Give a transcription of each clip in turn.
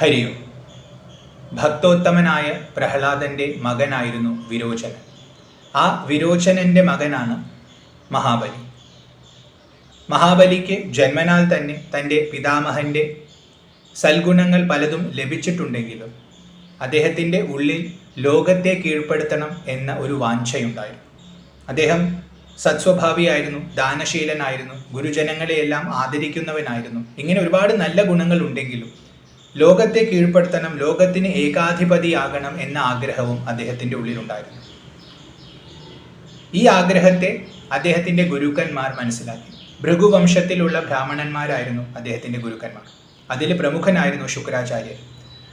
ഹരിയും. ഭക്തോത്തമനായ പ്രഹ്ലാദന്റെ മകനായിരുന്നു വിരോചനൻ. ആ വിരോചനന്റെ മകനാണ് മഹാബലി. മഹാബലിക്ക് ജന്മനാൽ തന്നെ തന്റെ പിതാമഹന്റെ സൽഗുണങ്ങൾ പലതും ലഭിച്ചിട്ടുണ്ടെങ്കിലും അദ്ദേഹത്തിന്റെ ഉള്ളിൽ ലോകത്തെ കീഴ്പ്പെടുത്തണം എന്ന ഒരു വാഞ്ചയുണ്ടായിരുന്നു. അദ്ദേഹം സത്സ്വഭാവിയായിരുന്നു ദാനശീലനായിരുന്നു ഗുരുജനങ്ങളെയെല്ലാം ആദരിക്കുന്നവനായിരുന്നു. ഇങ്ങനെ ഒരുപാട് നല്ല ഗുണങ്ങൾ ഉണ്ടെങ്കിലും ലോകത്തെ കീഴ്പ്പെടുത്തണം ലോകത്തിന് ഏകാധിപതിയാകണം എന്ന ആഗ്രഹവും അദ്ദേഹത്തിന്റെ ഉള്ളിലുണ്ടായിരുന്നു. ഈ ആഗ്രഹത്തെ അദ്ദേഹത്തിന്റെ ഗുരുക്കന്മാർ മനസ്സിലാക്കി. ഭൃഗുവംശത്തിലുള്ള ബ്രാഹ്മണന്മാരായിരുന്നു അദ്ദേഹത്തിന്റെ ഗുരുക്കന്മാർ. അതിൽ പ്രമുഖനായിരുന്നു ശുക്രാചാര്യർ.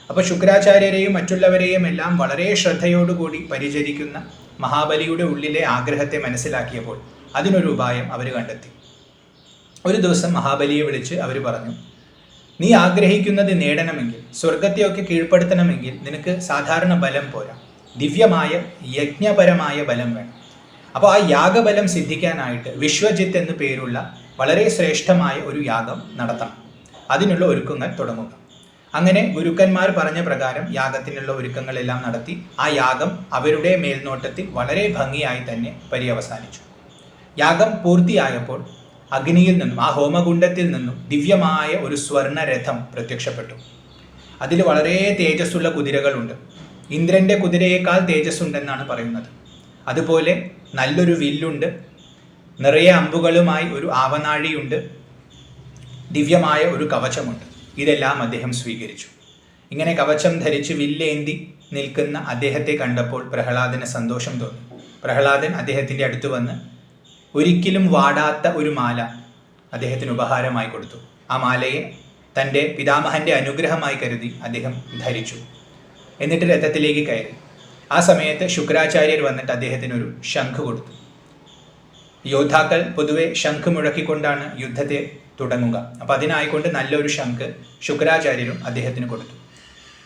അപ്പോൾ ശുക്രാചാര്യരെയും മറ്റുള്ളവരെയും എല്ലാം വളരെ ശ്രദ്ധയോടുകൂടി പരിചരിക്കുന്ന മഹാബലിയുടെ ഉള്ളിലെ ആഗ്രഹത്തെ മനസ്സിലാക്കിയപ്പോൾ അതിനൊരു ഉപായം അവർ കണ്ടെത്തി. ഒരു ദിവസം മഹാബലിയെ വിളിച്ച് അവർ പറഞ്ഞു നീ ആഗ്രഹിക്കുന്നത് നേടണമെങ്കിൽ സ്വർഗത്തെയൊക്കെ കീഴ്പ്പെടുത്തണമെങ്കിൽ നിനക്ക് സാധാരണ ബലം പോരാ. ദിവ്യമായ യജ്ഞപരമായ ബലം വേണം. അപ്പോൾ ആ യാഗബലം സിദ്ധിക്കാനായിട്ട് വിശ്വജിത്ത് എന്ന് പേരുള്ള വളരെ ശ്രേഷ്ഠമായ ഒരു യാഗം നടത്തണം. അതിനുള്ള ഒരുക്കങ്ങൾ തുടങ്ങുക. അങ്ങനെ ഗുരുക്കന്മാർ പറഞ്ഞ പ്രകാരം യാഗത്തിനുള്ള ഒരുക്കങ്ങളെല്ലാം നടത്തി ആ യാഗം അവരുടെ മേൽനോട്ടത്തിൽ വളരെ ഭംഗിയായി തന്നെ പര്യവസാനിച്ചു. യാഗം പൂർത്തിയായപ്പോൾ അഗ്നിയിൽ നിന്നും ആ ഹോമകുണ്ഡത്തിൽ നിന്നും ദിവ്യമായ ഒരു സ്വർണരഥം പ്രത്യക്ഷപ്പെട്ടു. അതിൽ വളരെ തേജസ്സുള്ള കുതിരകളുണ്ട്. ഇന്ദ്രന്റെ കുതിരയേക്കാൾ തേജസ്സുണ്ടെന്നാണ് പറയുന്നത്. അതുപോലെ നല്ലൊരു വില്ലുണ്ട്. നിറയെ അമ്പുകളുമായി ഒരു ആവനാഴിയുണ്ട്. ദിവ്യമായ ഒരു കവചമുണ്ട്. ഇതെല്ലാം അദ്ദേഹം സ്വീകരിച്ചു. ഇങ്ങനെ കവചം ധരിച്ച് വില്ലേന്തി നിൽക്കുന്ന അദ്ദേഹത്തെ കണ്ടപ്പോൾ പ്രഹ്ലാദന് സന്തോഷം തോന്നി. പ്രഹ്ലാദൻ അദ്ദേഹത്തിന്റെ അടുത്ത് വന്ന് ഒരിക്കലും വാടാത്ത ഒരു മാല അദ്ദേഹത്തിന് ഉപഹാരമായി കൊടുത്തു. ആ മാലയെ തന്റെ പിതാമഹന്റെ അനുഗ്രഹമായി കരുതി അദ്ദേഹം ധരിച്ചു. എന്നിട്ട് രഥത്തിലേക്ക് കയറി. ആ സമയത്ത് ശുക്രാചാര്യർ വന്നിട്ട് അദ്ദേഹത്തിന് ഒരു ശംഖ് കൊടുത്തു. യോദ്ധാക്കൾ പൊതുവെ ശംഖ് മുഴക്കിക്കൊണ്ടാണ് യുദ്ധത്തെ തുടങ്ങുക. അപ്പം അതിനായിക്കൊണ്ട് നല്ലൊരു ശംഖ് ശുക്രാചാര്യരും അദ്ദേഹത്തിന് കൊടുത്തു.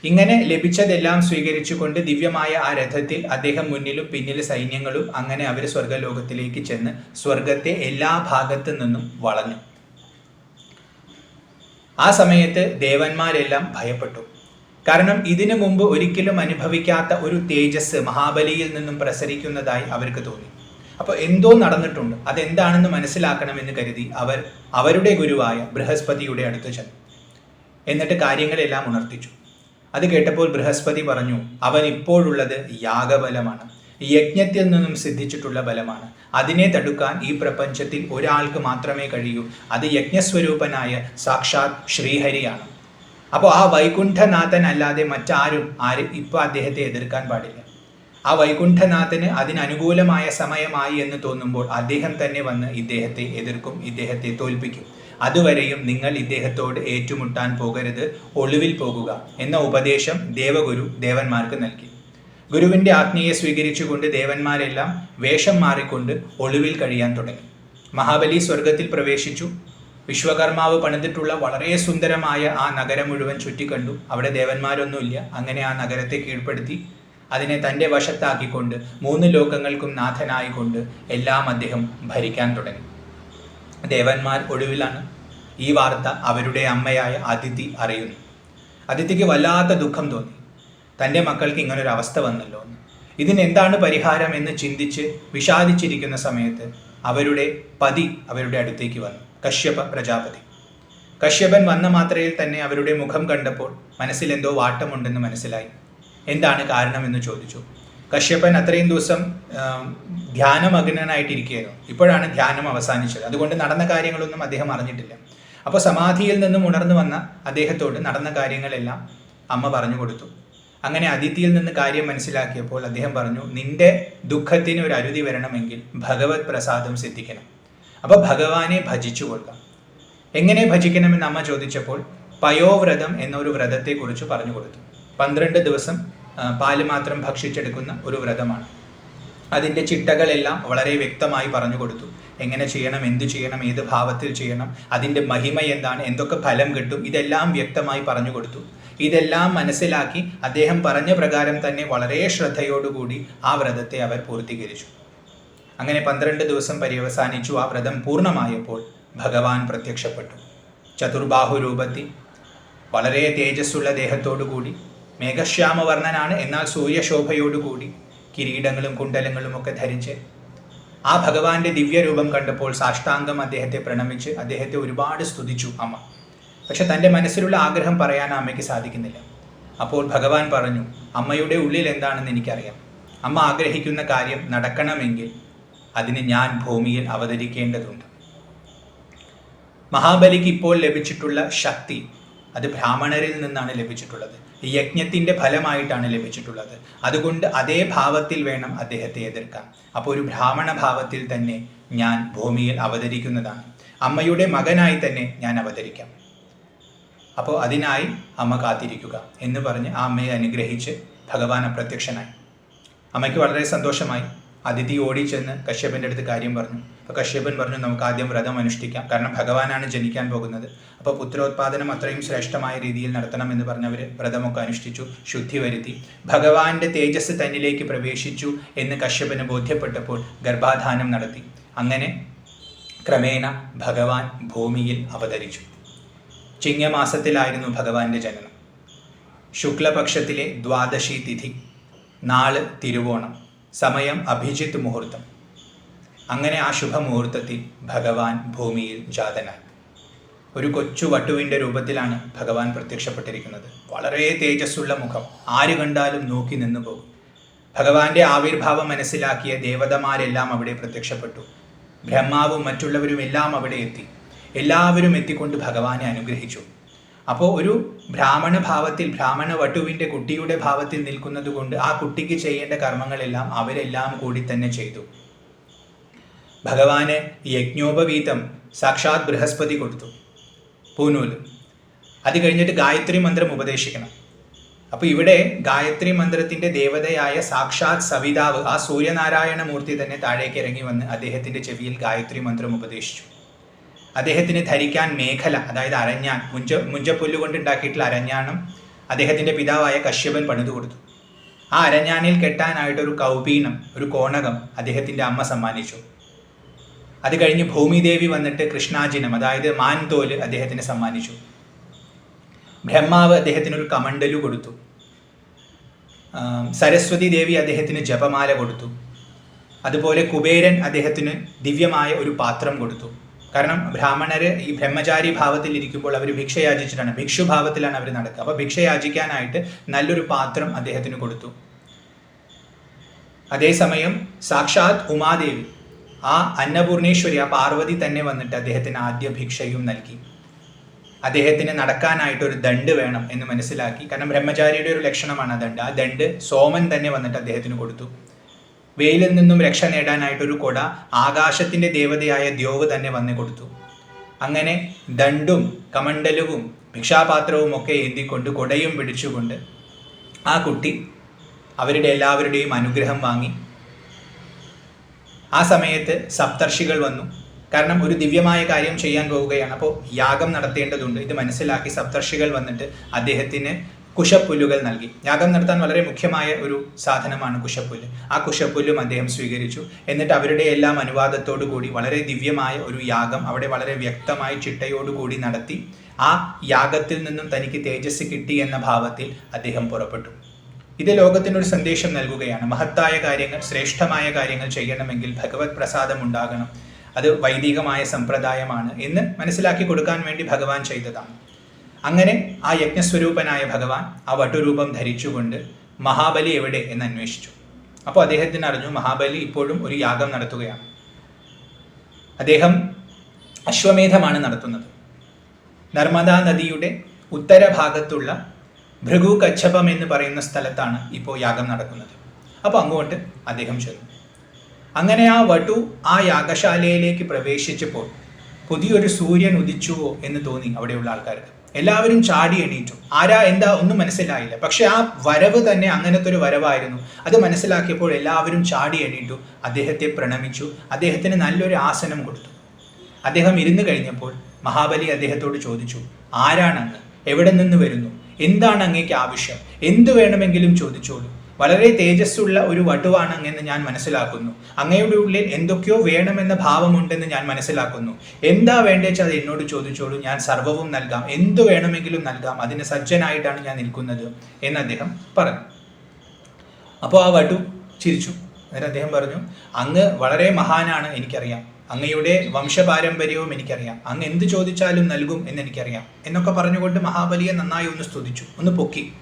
ഇങ്ങനെ ലഭിച്ചതെല്ലാം സ്വീകരിച്ചുകൊണ്ട് ദിവ്യമായ ആ രഥത്തിൽ അദ്ദേഹം മുന്നിലും പിന്നിലും സൈന്യങ്ങളും അങ്ങനെ അവർ സ്വർഗലോകത്തിലേക്ക് ചെന്ന് സ്വർഗത്തെ എല്ലാ ഭാഗത്തു നിന്നും വളഞ്ഞു. ആ സമയത്ത് ദേവന്മാരെല്ലാം ഭയപ്പെട്ടു. കാരണം ഇതിനു മുമ്പ് ഒരിക്കലും അനുഭവിക്കാത്ത ഒരു തേജസ് മഹാബലിയിൽ നിന്നും പ്രസരിക്കുന്നതായി അവർക്ക് തോന്നി. അപ്പോൾ എന്തോ നടന്നിട്ടുണ്ട് അതെന്താണെന്ന് മനസ്സിലാക്കണമെന്ന് കരുതി അവർ അവരുടെ ഗുരുവായ ബൃഹസ്പതിയുടെ അടുത്ത് ചെന്നു. എന്നിട്ട് കാര്യങ്ങളെല്ലാം ഉണർത്തിച്ചു. അത് കേട്ടപ്പോൾ ബൃഹസ്പതി പറഞ്ഞു അവൻ ഇപ്പോഴുള്ളത് യാഗബലമാണ്. യജ്ഞത്തിൽ നിന്നും സിദ്ധിച്ചിട്ടുള്ള ബലമാണ്. അതിനെ തടുക്കാൻ ഈ പ്രപഞ്ചത്തിൽ ഒരാൾക്ക് മാത്രമേ കഴിയൂ. അത് യജ്ഞസ്വരൂപനായ സാക്ഷാത് ശ്രീഹരിയാണ്. അപ്പോൾ ആ വൈകുണ്ഠനാഥൻ അല്ലാതെ മറ്റാരും ആരും ഇപ്പോൾ അദ്ദേഹത്തെ എതിർക്കാൻ പാടില്ല. ആ വൈകുണ്ഠനാഥന് അതിനനുകൂലമായ സമയമായി എന്ന് തോന്നുമ്പോൾ അദ്ദേഹം തന്നെ വന്ന് ഇദ്ദേഹത്തെ എതിർക്കും ഇദ്ദേഹത്തെ തോൽപ്പിക്കും. അതുവരെയും നിങ്ങൾ ഇദ്ദേഹത്തോട് ഏറ്റുമുട്ടാൻ പോകരുത് ഒളിവിൽ പോകുക എന്ന ഉപദേശം ദേവഗുരു ദേവന്മാർക്ക് നൽകി. ഗുരുവിന്റെ ആജ്ഞയെ സ്വീകരിച്ചുകൊണ്ട് ദേവന്മാരെല്ലാം വേഷം മാറിക്കൊണ്ട് ഒളിവിൽ കഴിയാൻ തുടങ്ങി. മഹാബലി സ്വർഗത്തിൽ പ്രവേശിച്ചു. വിശ്വകർമാവ് പണിതിട്ടുള്ള വളരെ സുന്ദരമായ ആ നഗരം മുഴുവൻ ചുറ്റിക്കണ്ടു. അവിടെ ദേവന്മാരൊന്നുമില്ല. അങ്ങനെ ആ നഗരത്തെ കീഴ്പ്പെടുത്തി അതിനെ തന്റെ വശത്താക്കിക്കൊണ്ട് മൂന്ന് ലോകങ്ങൾക്കും നാഥനായിക്കൊണ്ട് എല്ലാം അദ്ദേഹം ഭരിക്കാൻ തുടങ്ങി. ദേവന്മാർ ഒടുവിലാണ് ഈ വാർത്ത അവരുടെ അമ്മയായ അതിഥി അറിയുന്നു. അതിഥിക്ക് വല്ലാത്ത ദുഃഖം തോന്നി. തന്റെ മക്കൾക്ക് ഇങ്ങനൊരു അവസ്ഥ വന്നല്ലോ. എന്ന് ഇതിനെന്താണ് പരിഹാരം എന്ന് ചിന്തിച്ച് വിഷാദിച്ചിരിക്കുന്ന സമയത്ത് അവരുടെ പതി അവരുടെ അടുത്തേക്ക് വന്നു. കശ്യപ പ്രജാപതി. കശ്യപൻ വന്ന മാത്രയിൽ തന്നെ അവരുടെ മുഖം കണ്ടപ്പോൾ മനസ്സിലെന്തോ വാട്ടമുണ്ടെന്ന് മനസ്സിലായി. എന്താണ് കാരണമെന്ന് ചോദിച്ചു. കശ്യപൻ അത്രയും ദിവസം ധ്യാനമഗ്നനായിട്ടിരിക്കുകയായിരുന്നു. ഇപ്പോഴാണ് ധ്യാനം അവസാനിച്ചത്. അതുകൊണ്ട് നടന്ന കാര്യങ്ങളൊന്നും അദ്ദേഹം അറിഞ്ഞിട്ടില്ല. അപ്പോൾ സമാധിയിൽ നിന്നും ഉണർന്നു വന്ന അദ്ദേഹത്തോട് നടന്ന കാര്യങ്ങളെല്ലാം അമ്മ പറഞ്ഞു കൊടുത്തു. അങ്ങനെ അതിഥിയിൽ നിന്ന് കാര്യം മനസ്സിലാക്കിയപ്പോൾ അദ്ദേഹം പറഞ്ഞു നിന്റെ ദുഃഖത്തിന് ഒരു അരുതി വരണമെങ്കിൽ ഭഗവത് പ്രസാദം സിദ്ധിക്കണം. അപ്പോൾ ഭഗവാനെ ഭജിച്ചു കൊടുക്കാം. എങ്ങനെ ഭജിക്കണമെന്ന് അമ്മ ചോദിച്ചപ്പോൾ പയോവ്രതം എന്നൊരു വ്രതത്തെക്കുറിച്ച് പറഞ്ഞു കൊടുത്തു. പന്ത്രണ്ട് ദിവസം പാൽ മാത്രം ഭക്ഷിച്ചെടുക്കുന്ന ഒരു വ്രതമാണ്. അതിന്റെ ചിട്ടകളെല്ലാം വളരെ വ്യക്തമായി പറഞ്ഞു കൊടുത്തു. എങ്ങനെ ചെയ്യണം എന്തു ചെയ്യണം ഏത് ഭാവത്തിൽ ചെയ്യണം അതിന്റെ മഹിമ എന്താണ് എന്തൊക്കെ ഫലം കിട്ടും ഇതെല്ലാം വ്യക്തമായി പറഞ്ഞു കൊടുത്തു. ഇതെല്ലാം മനസ്സിലാക്കി അദ്ദേഹം പറഞ്ഞ പ്രകാരം തന്നെ വളരെ ശ്രദ്ധയോടുകൂടി ആ വ്രതത്തെ അവർ പൂർത്തീകരിച്ചു. അങ്ങനെ പന്ത്രണ്ട് ദിവസം പര്യവസാനിച്ചു. ആ വ്രതം പൂർണമായപ്പോൾ ഭഗവാൻ പ്രത്യക്ഷപ്പെട്ടു. ചതുർബാഹു രൂപത്തിൽ വളരെ തേജസ്സുള്ള ദേഹത്തോടുകൂടി മേഘശ്യാമവർണനാണ് എന്നാൽ സൂര്യശോഭയോടുകൂടി കിരീടങ്ങളും കുണ്ടലങ്ങളും ഒക്കെ ധരിച്ച് ആ ഭഗവാന്റെ ദിവ്യരൂപം കണ്ടപ്പോൾ സാഷ്ടാംഗം അദ്ദേഹത്തെ പ്രണമിച്ച് അദ്ദേഹത്തെ ഒരുപാട് സ്തുതിച്ചു അമ്മ. പക്ഷെ തന്റെ മനസ്സിലുള്ള ആഗ്രഹം പറയാൻ അമ്മയ്ക്ക് സാധിക്കുന്നില്ല. അപ്പോൾ ഭഗവാൻ പറഞ്ഞു അമ്മയുടെ ഉള്ളിൽ എന്താണെന്ന് എനിക്കറിയാം. അമ്മ ആഗ്രഹിക്കുന്ന കാര്യം നടക്കണമെങ്കിൽ അതിന് ഞാൻ ഭൂമിയിൽ അവതരിക്കേണ്ടതുണ്ട്. മഹാബലിക്ക് ഇപ്പോൾ ലഭിച്ചിട്ടുള്ള ശക്തി അത് ബ്രാഹ്മണരിൽ നിന്നാണ് ലഭിച്ചിട്ടുള്ളത്. ഈ യജ്ഞത്തിന്റെ ഫലമായിട്ടാണ് ലഭിച്ചിട്ടുള്ളത്. അതുകൊണ്ട് അതേ ഭാവത്തിൽ വേണം അദ്ദേഹത്തെ എതിർക്കാൻ. അപ്പോൾ ഒരു ബ്രാഹ്മണ ഭാവത്തിൽ തന്നെ ഞാൻ ഭൂമിയിൽ അവതരിക്കുന്നതാണ്. അമ്മയുടെ മകനായി തന്നെ ഞാൻ അവതരിക്കാം. അപ്പോൾ അതിനായി അമ്മ കാത്തിരിക്കുക എന്ന് പറഞ്ഞ് ആ അമ്മയെ അനുഗ്രഹിച്ച് ഭഗവാൻ അപ്രത്യക്ഷനായി. അമ്മയ്ക്ക് വളരെ സന്തോഷമായി. അതിഥി ഓടി ചെന്ന് കശ്യപന്റെ അടുത്ത് കാര്യം പറഞ്ഞു. അപ്പോൾ കശ്യപൻ പറഞ്ഞു നമുക്ക് ആദ്യം വ്രതം അനുഷ്ഠിക്കാം. കാരണം ഭഗവാനാണ് ജനിക്കാൻ പോകുന്നത്. അപ്പോൾ പുത്രോത്പാദനം അത്രയും ശ്രേഷ്ഠമായ രീതിയിൽ നടത്തണം എന്ന് പറഞ്ഞവർ വ്രതമൊക്കെ അനുഷ്ഠിച്ചു ശുദ്ധി വരുത്തി. ഭഗവാന്റെ തേജസ് തന്നിലേക്ക് പ്രവേശിച്ചു എന്ന് കശ്യപന് ബോധ്യപ്പെട്ടപ്പോൾ ഗർഭാധാനം നടത്തി. അങ്ങനെ ക്രമേണ ഭഗവാൻ ഭൂമിയിൽ അവതരിച്ചു. ചിങ്ങമാസത്തിലായിരുന്നു ഭഗവാന്റെ ജനനം. ശുക്ലപക്ഷത്തിലെ ദ്വാദശി തിഥി. നാൾ തിരുവോണം. സമയം അഭിജിത്ത് മുഹൂർത്തം. അങ്ങനെ ആ ശുഭമുഹൂർത്തത്തിൽ ഭഗവാൻ ഭൂമിയിൽ ജാതനായി. ഒരു കൊച്ചു വട്ടുവിന്റെ രൂപത്തിലാണ് ഭഗവാൻ പ്രത്യക്ഷപ്പെട്ടിരിക്കുന്നത്. വളരെ തേജസ്സുള്ള മുഖം. ആര് കണ്ടാലും നോക്കി നിന്നു പോകും. ഭഗവാന്റെ ആവിർഭാവം മനസ്സിലാക്കിയ ദേവതമാരെല്ലാം അവിടെ പ്രത്യക്ഷപ്പെട്ടു. ബ്രഹ്മാവും മറ്റുള്ളവരും എല്ലാം അവിടെ എത്തി. എല്ലാവരും എത്തിക്കൊണ്ട് ഭഗവാനെ അനുഗ്രഹിച്ചു. അപ്പോൾ ഒരു ബ്രാഹ്മണ ഭാവത്തിൽ ബ്രാഹ്മണ വട്ടുവിന്റെ കുട്ടിയുടെ ഭാവത്തിൽ നിൽക്കുന്നത് കൊണ്ട് ആ കുട്ടിക്ക് ചെയ്യേണ്ട കർമ്മങ്ങളെല്ലാം അവരെല്ലാം കൂടി തന്നെ ചെയ്തു. ഭഗവാന് യജ്ഞോപവീതം സാക്ഷാത് ബൃഹസ്പതി കൊടുത്തു. പൂനൂൽ അത് കഴിഞ്ഞിട്ട് ഗായത്രി മന്ത്രം ഉപദേശിക്കണം. അപ്പോൾ ഇവിടെ ഗായത്രി മന്ത്രത്തിന്റെ ദേവതയായ സാക്ഷാത് സവിതാവ് ആ സൂര്യനാരായണ മൂർത്തി തന്നെ താഴേക്ക് ഇറങ്ങി വന്ന് അദ്ദേഹത്തിന്റെ ചെവിയിൽ ഗായത്രി മന്ത്രം ഉപദേശിച്ചു. അദ്ദേഹത്തിന് ധരിക്കാൻ മേഖല അതായത് അരഞ്ഞാൻ മുഞ്ച മുഞ്ചപ്പുല്ല് കൊണ്ട് ഉണ്ടാക്കിയിട്ടുള്ള അരഞ്ഞാണം അദ്ദേഹത്തിന്റെ പിതാവായ കശ്യപൻ പണിതു കൊടുത്തു. ആ അരഞ്ഞാനിൽ കെട്ടാനായിട്ട് ഒരു കൗപീനം ഒരു കോണകം അദ്ദേഹത്തിന്റെ അമ്മ സമ്മാനിച്ചു. അത് കഴിഞ്ഞ് ഭൂമിദേവി വന്നിട്ട് കൃഷ്ണാജിനം അതായത് മാൻതോൽ അദ്ദേഹത്തിന് സമ്മാനിച്ചു. ബ്രഹ്മാവ് അദ്ദേഹത്തിന് ഒരു കമണ്ടലു കൊടുത്തു സരസ്വതി ദേവി അദ്ദേഹത്തിന് ജപമാല കൊടുത്തു. അതുപോലെ കുബേരൻ അദ്ദേഹത്തിന് ദിവ്യമായ ഒരു പാത്രം കൊടുത്തു. കാരണം ബ്രാഹ്മണര് ഈ ബ്രഹ്മചാരി ഭാവത്തിൽ ഇരിക്കുമ്പോൾ അവർ ഭിക്ഷ യാചിച്ചിട്ടാണ് ഭിക്ഷു ഭാവത്തിലാണ് അവർ നടക്കുക. അപ്പോൾ ഭിക്ഷ യാചിക്കാനായിട്ട് നല്ലൊരു പാത്രം അദ്ദേഹത്തിന് കൊടുത്തു. അതേസമയം സാക്ഷാത് ഉമാദേവി ആ അന്നപൂർണേശ്വരി ആ പാർവതി തന്നെ വന്നിട്ട് അദ്ദേഹത്തിന് ആദ്യ ഭിക്ഷയും നൽകി. അദ്ദേഹത്തിന് നടക്കാനായിട്ട് ഒരു ദണ്ട് വേണം എന്ന് മനസ്സിലാക്കി. കാരണം ബ്രഹ്മചാരിയുടെ ഒരു ലക്ഷണമാണ് ആ ദണ്ട് ആ ദണ്ട് സോമൻ തന്നെ വന്നിട്ട് അദ്ദേഹത്തിന് കൊടുത്തു. വെയിലിൽ നിന്നും രക്ഷ നേടാനായിട്ടൊരു കൊട ആകാശത്തിന്റെ ദേവതയായ ദ്യോവ് തന്നെ വന്നു കൊടുത്തു. അങ്ങനെ ദണ്ടും കമണ്ടലുവും ഭിക്ഷാപാത്രവും ഒക്കെ ഏന്തിക്കൊണ്ട് കൊടയും പിടിച്ചുകൊണ്ട് ആ കുട്ടി അവരുടെ എല്ലാവരുടെയും അനുഗ്രഹം വാങ്ങി. ആ സമയത്ത് സപ്തർഷികൾ വന്നു. കാരണം ഒരു ദിവ്യമായ കാര്യം ചെയ്യാൻ പോവുകയാണ്. അപ്പോൾ യാഗം നടത്തേണ്ടതുണ്ട്. ഇത് മനസ്സിലാക്കി സപ്തർഷികൾ വന്നിട്ട് അദ്ദേഹത്തിന് കുശപ്പുല്ലുകൾ നൽകി. യാഗം നടത്താൻ വളരെ മുഖ്യമായ ഒരു സാധനമാണ് കുശപ്പുല്ല്. ആ കുശപ്പുല്ലും അദ്ദേഹം സ്വീകരിച്ചു. എന്നിട്ട് അവരുടെ എല്ലാം അനുവാദത്തോടു കൂടി വളരെ ദിവ്യമായ ഒരു യാഗം അവിടെ വളരെ വ്യക്തമായി ചിട്ടയോടുകൂടി നടത്തി. ആ യാഗത്തിൽ നിന്നും തനിക്ക് തേജസ് കിട്ടി എന്ന ഭാവത്തിൽ അദ്ദേഹം പുറപ്പെട്ടു. ഇത് ലോകത്തിനൊരു സന്ദേശം നൽകുകയാണ്. മഹത്തായ കാര്യങ്ങൾ ശ്രേഷ്ഠമായ കാര്യങ്ങൾ ചെയ്യണമെങ്കിൽ ഭഗവത് പ്രസാദം ഉണ്ടാകണം. അത് വൈദികമായ സമ്പ്രദായമാണ് എന്ന് മനസ്സിലാക്കി കൊടുക്കാൻ വേണ്ടി ഭഗവാൻ ചെയ്തതാണ്. അങ്ങനെ ആ യജ്ഞസ്വരൂപനായ ഭഗവാൻ ആ വട്ടുരൂപം ധരിച്ചുകൊണ്ട് മഹാബലി എവിടെ എന്ന് അന്വേഷിച്ചു. അപ്പോൾ അദ്ദേഹത്തിന് അറിഞ്ഞു മഹാബലി ഇപ്പോഴും ഒരു യാഗം നടത്തുകയാണ്. അദ്ദേഹം അശ്വമേധമാണ് നടത്തുന്നത്. നർമ്മദാ നദിയുടെ ഉത്തരഭാഗത്തുള്ള ഭൃഗു കച്ഛപം എന്ന് പറയുന്ന സ്ഥലത്താണ് ഇപ്പോൾ യാഗം നടക്കുന്നത്. അപ്പോൾ അങ്ങോട്ട് അദ്ദേഹം ചെന്നു. അങ്ങനെ ആ വട്ടു ആ യാഗശാലയിലേക്ക് പ്രവേശിച്ചപ്പോൾ പുതിയൊരു സൂര്യൻ ഉദിച്ചുവോ എന്ന് തോന്നി അവിടെയുള്ള ആൾക്കാർക്ക്. എല്ലാവരും ചാടി എണീറ്റു. ആരാ എന്താ ഒന്നും മനസ്സിലായില്ല. പക്ഷെ ആ വരവ് തന്നെ അങ്ങനത്തെ ഒരു വരവായിരുന്നു. അത് മനസ്സിലാക്കിയപ്പോൾ എല്ലാവരും ചാടി എണീറ്റു. അദ്ദേഹത്തെ പ്രണമിച്ചു. അദ്ദേഹത്തിന് നല്ലൊരു ആസനം കൊടുത്തു. അദ്ദേഹം ഇരുന്ന് കഴിഞ്ഞപ്പോൾ മഹാബലി അദ്ദേഹത്തോട് ചോദിച്ചു ആരാണ് അങ്ങ് എവിടെ നിന്ന് വരുന്നു? എന്താണ് അങ്ങേക്ക് ആവശ്യം? എന്തു വേണമെങ്കിലും ചോദിച്ചോളൂ. വളരെ തേജസ്സുള്ള ഒരു വടുവാണ് അങ്ങെന്ന് ഞാൻ മനസ്സിലാക്കുന്നു. അങ്ങയുടെ ഉള്ളിൽ എന്തൊക്കെയോ വേണമെന്ന ഭാവമുണ്ടെന്ന് ഞാൻ മനസ്സിലാക്കുന്നു. എന്താ വേണ്ടേച്ചാൽ അത് എന്നോട് ചോദിച്ചോളൂ. ഞാൻ സർവവും നൽകാം. എന്തു വേണമെങ്കിലും നൽകാം. അതിന് സജ്ജനായിട്ടാണ് ഞാൻ നിൽക്കുന്നത് എന്ന് അദ്ദേഹം പറഞ്ഞു. അപ്പോൾ ആ വടു ചിരിച്ചു. എന്നിട്ട് അദ്ദേഹം പറഞ്ഞു അങ്ങ് വളരെ മഹാനാണ് എനിക്കറിയാം. അങ്ങയുടെ വംശപാരമ്പര്യവും എനിക്കറിയാം. അങ്ങ് എന്ത് ചോദിച്ചാലും നൽകും എന്ന് എനിക്കറിയാം. എന്നൊക്കെ പറഞ്ഞുകൊണ്ട് മഹാബലിയെ നന്നായി ഒന്ന് സ്തുതിച്ചു. ഒന്ന് പൊക്കി.